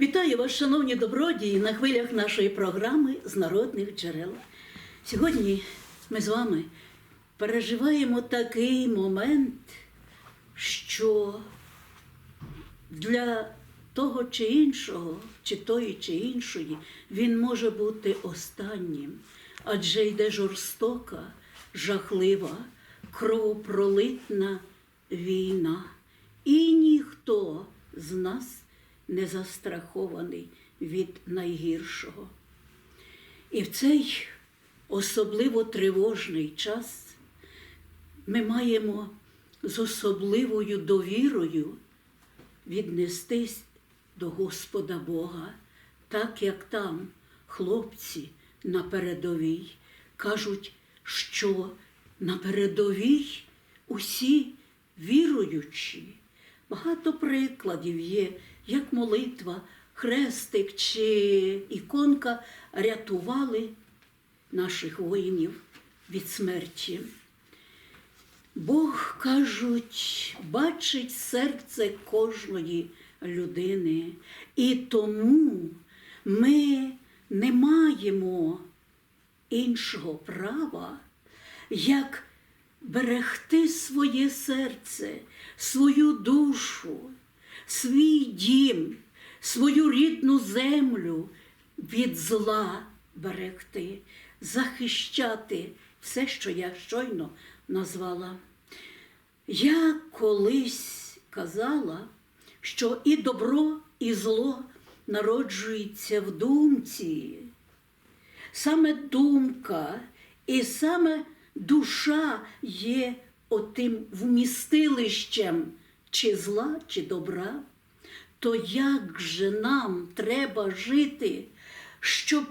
Вітаю вас, шановні добродії, на хвилях нашої програми з народних джерел. Сьогодні ми з вами переживаємо такий момент, що для того чи іншого, чи тої чи іншої, він може бути останнім, адже йде жорстока, жахлива, кровопролитна війна. І ніхто з нас не застрахований від найгіршого. І в цей особливо тривожний час ми маємо з особливою довірою віднестись до Господа Бога, так як там хлопці на передовій кажуть, що на передовій усі віруючі. Багато прикладів є, як молитва, хрестик чи іконка рятували наших воїнів від смерті. Бог, кажуть, бачить серце кожної людини, і тому ми не маємо іншого права, як берегти своє серце, свою душу, свій дім, свою рідну землю від зла берегти, захищати все, що я щойно назвала. Я колись казала, що і добро, і зло народжується в думці. Саме думка і саме душа є отим вмістилищем чи зла, чи добра. То як же нам треба жити, щоб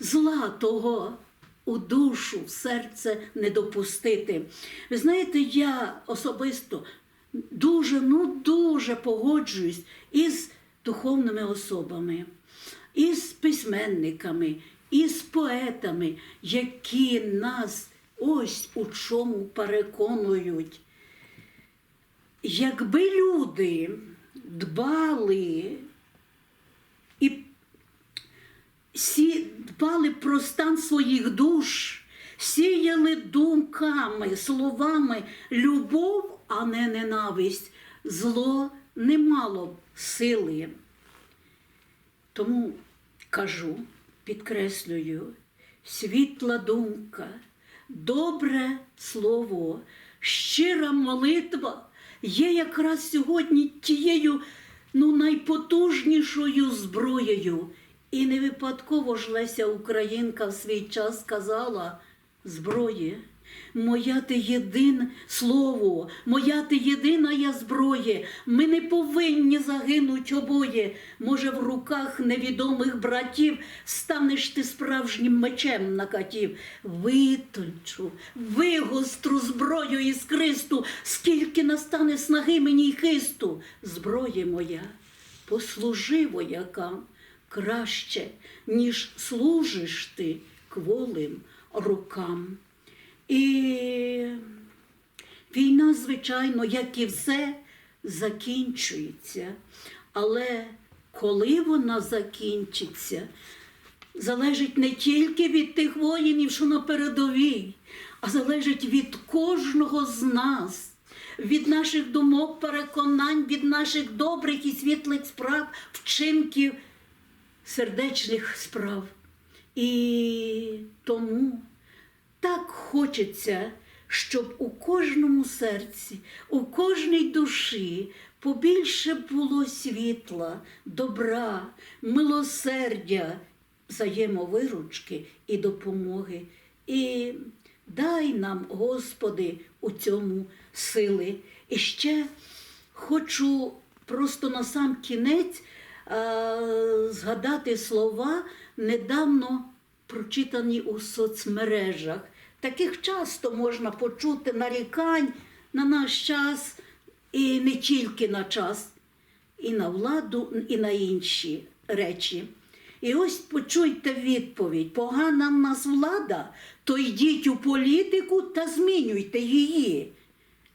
зла того у душу, в серце не допустити? Ви знаєте, я особисто дуже, ну дуже погоджуюсь із духовними особами, із письменниками, із поетами, які нас ось у чому переконують. Якби люди дбали і сі, дбали про стан своїх душ, сіяли думками, словами любов, а не ненависть, зло не мало б сили. Тому кажу, підкреслюю, світла думка, добре слово, щира молитва є якраз сьогодні тією ну, найпотужнішою зброєю. І не випадково ж Леся Українка в свій час сказала зброє. Моя ти єдине слово, моя ти єдина я зброє. Ми не повинні загинуть обоє. Може, в руках невідомих братів станеш ти справжнім мечем на катів. Витончу, вигостру зброю із Христу, скільки настане снаги мені й хисту. Зброє моя, послужи воякам краще, ніж служиш ти кволим рукам. І війна, звичайно, як і все, закінчується. Але коли вона закінчиться, залежить не тільки від тих воїнів, що на передовій, а залежить від кожного з нас, від наших думок, переконань, від наших добрих і світлих справ, вчинків, сердечних справ. І тому так хочеться, щоб у кожному серці, у кожній душі побільше було світла, добра, милосердя, взаємовиручки і допомоги. І дай нам, Господи, у цьому сили. І ще хочу просто на сам кінець е, згадати слова недавно прочитані у соцмережах. Таких часто можна почути нарікань на наш час, і не тільки на час, і на владу, і на інші речі. І ось почуйте відповідь: погана в нас влада, то йдіть у політику та змінюйте її.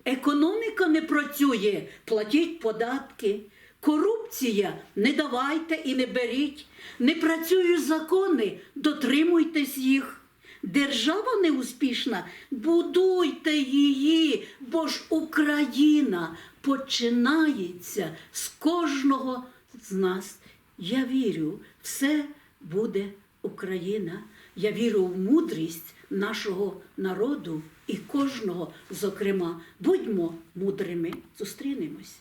Економіка не працює, платіть податки. Корупція не давайте і не беріть. Не працюють закони, дотримуйтесь їх. Держава неуспішна, будуйте її, бо ж Україна починається з кожного з нас. Я вірю, все буде Україна. Я вірю в мудрість нашого народу і кожного, зокрема, будьмо мудрими. Зустрінемось.